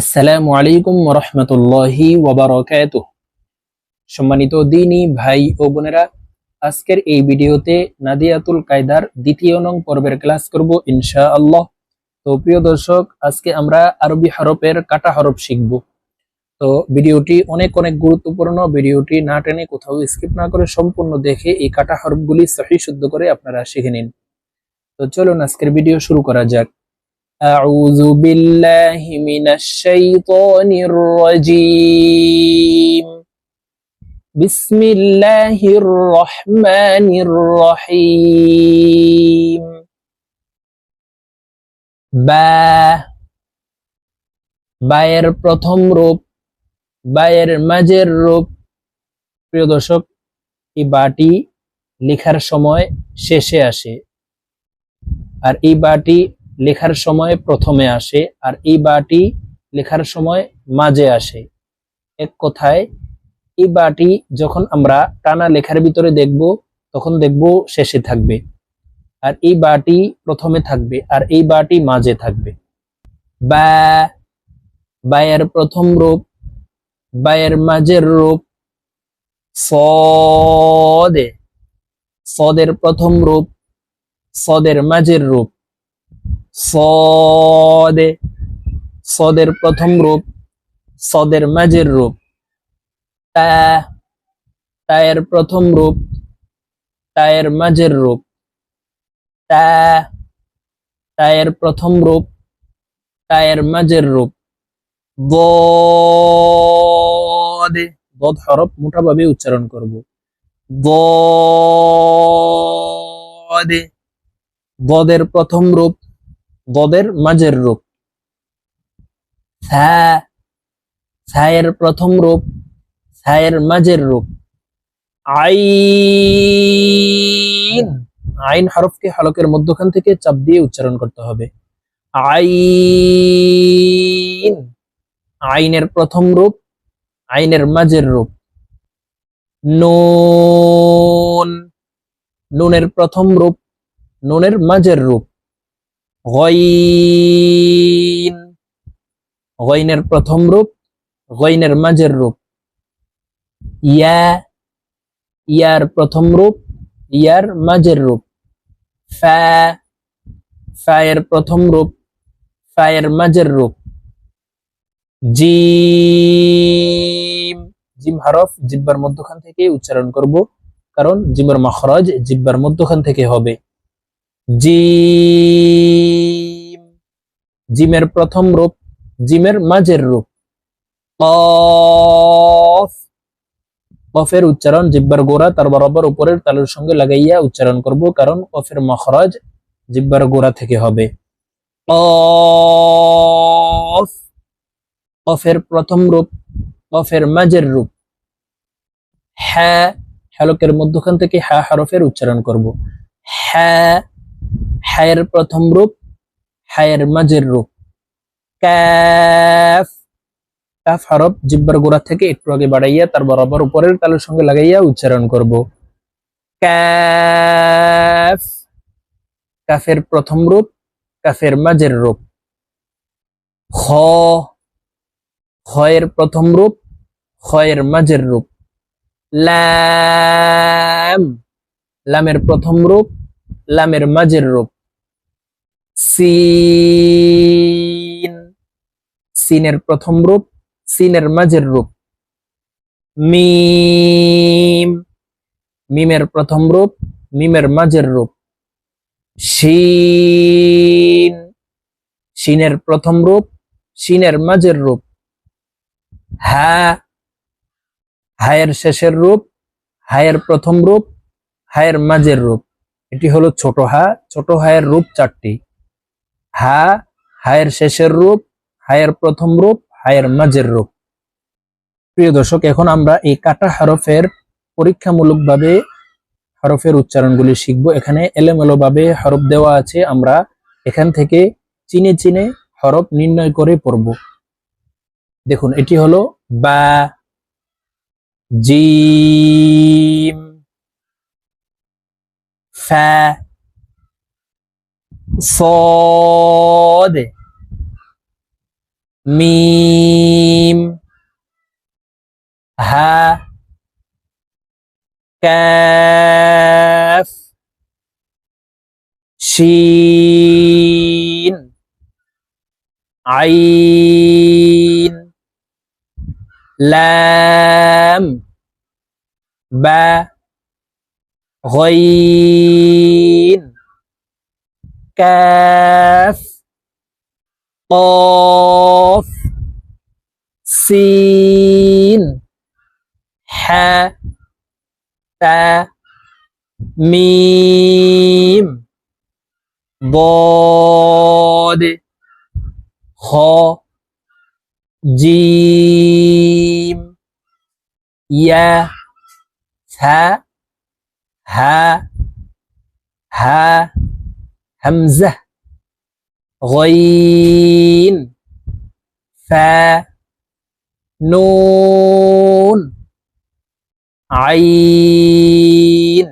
আসসালামু আলাইকুম রহমতুল্লাহি ওবরাকাত সম্মানিত দিনী ভাই ও বোনেরা, আজকের এই ভিডিওতে নাদিয়াতুল কায়দার দ্বিতীয় নং পর্বের ক্লাস করব ইনশা আল্লাহ তো প্রিয় দর্শক, আজকে আমরা আরবি হরফের কাটা হরফ শিখব। তো ভিডিওটি অনেক অনেক গুরুত্বপূর্ণ, ভিডিওটি না টেনে কোথাও স্কিপ না করে সম্পূর্ণ দেখে এই কাটা হরফগুলি সহি শুদ্ধ করে আপনারা শিখে নিন। তো চলুন আজকের ভিডিও শুরু করা যাক। أعوذ بالله من الشيطان الرجيم بسم الله الرحمن الرحيم বা বায়ের প্রথম রূপ বায়ের মাঝের রূপ প্রিয় দর্শক এই বাটি লেখার সময় শেষে আসে আর এই বাটি লেখার সময় প্রথমে আসে আর এই বাটি লেখার সময় মাঝে আসে। এক কথায়, এই বাটি যখন আমরা টানা লেখার ভিতরে দেখব, তখন দেখব শেষে থাকবে। আর এই বাটি প্রথমে থাকবে আর এই বাটি মাঝে থাকবে। বা, বায়ের প্রথম রূপ, বায়ের মাঝের রূপ, সদে, সদের প্রথম রূপ, সদের মাঝের রূপ। সদে, সদের প্রথম রূপ, সদের মাঝের রূপ। তায়ের প্রথম রূপ, তায়ের মাঝের রূপ। তায়ের প্রথম রূপ, তায়ের মাঝের রূপ। দে দদ হরফ মোটাভাবে উচ্চারণ করব। দে দদের প্রথম রূপ দদের মাঝের রূপ। ছায়ের প্রথম রূপ ছায়ের মাঝের রূপ। আইন আইন হরফকে হলকের মধ্যখান থেকে চাপ দিয়ে উচ্চারণ করতে হবে। আইন, আইনের প্রথম রূপ, আইনের মাঝের রূপ। নুন, নুনের প্রথম রূপ, নুনের মাঝের রূপ। গইন। গইনের প্রথম রূপ, গইনের মাঝের রূপ। ইয়া, ইয়ার প্রথম রূপ, ইয়ার মাঝের রূপ। ফা, ফায়ের প্রথম রূপ, ফায়ের মাঝের রূপ। জিম জিম হরফ জিব্বার মধ্যখান থেকে উচ্চারণ করব, কারণ জিমের মখরজ জিব্বার মধ্যখান থেকে হবে। জিম। জিমের প্রথম রূপ, জিমের মাঝের রূপ। কফ। কফের উচ্চারণ, জিব্বার গোড়া তার বরাবর উপরের তালুর সঙ্গে লাগাইয়া উচ্চারণ করব, কারণ কফের মখরজ জিব্বার গোড়া থেকে হবে। কফ। কফের প্রথম রূপ, কফের মাঝের রূপ। হ্যাঁ হ্যালকের মধ্যখান থেকে হ্যাঁ হরফের উচ্চারণ করব। হ্যাঁ হায়ের প্রথম রূপ, হায়ের মাঝের রূপ। ক্যাফ। কাফ হরফ জিব্বার গোড়া থেকে একটু আগে বাড়াইয়া তার বরাবর উপরের তালের সঙ্গে লাগাইয়া উচ্চারণ করব। ক্যাফ। কাফের প্রথম রূপ কাফের মাঝের রূপ। খ। খয়ের প্রথম রূপ খয়ের মাঝের রূপ। লাম লামের প্রথম রূপ লামের মাঝের রূপ। সিন। সিনের প্রথম রূপ, সিনের মাঝের রূপ। মিম। মিমের প্রথম রূপ, মিমের মাঝের রূপ। শিন। শিনের প্রথম রূপ শিনের মাঝের রূপ। হা। হায়ের শেষের রূপ, হায়ের প্রথম রূপ, হায়ের মাঝের রূপ। এটি হলো ছোট হা, ছোট হায়ের রূপ চারটি। হা, হায়ের শেষের রূপ, হায়ের প্রথম রূপ, হায়ের মাঝের রূপ। প্রিয় দর্শক, এখন আমরা এই কাটা হরফের পরীক্ষামূলকভাবে হরফের উচ্চারণগুলি শিখব। এখানে এলোমেলো ভাবে হরফ দেওয়া আছে। আমরা এখান থেকে চিনে চিনে হরফ নির্ণয় করে পড়ব। দেখুন, এটি হলো বা, জিম, ফা صاد ميم ها كاف شين عين لام با غين كاف قاف سين حاء تا ميم ضاد خ جيم يا ثا ها ها همزة غين فا نون আইন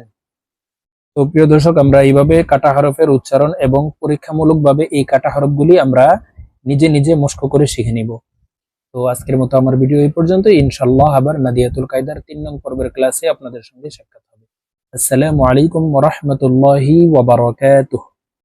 তো প্রিয় দর্শক আমরা এইভাবে কাটা হরফের উচ্চারণ এবং পরীক্ষামূলকভাবে এই কাটা হরফগুলি আমরা নিজে নিজে মস্ক করে শিখে নিব তো আজকের মতো আমার ভিডিও এই পর্যন্ত ইনশাল্লাহ আবার নাদিয়াতুল কায়দার তিন নং পর্বের ক্লাসে আপনাদের সঙ্গে সাক্ষাৎ হবে আসসালামু আলাইকুম ওয়া রাহমাতুল্লাহি ওয়া বারাকাতুহু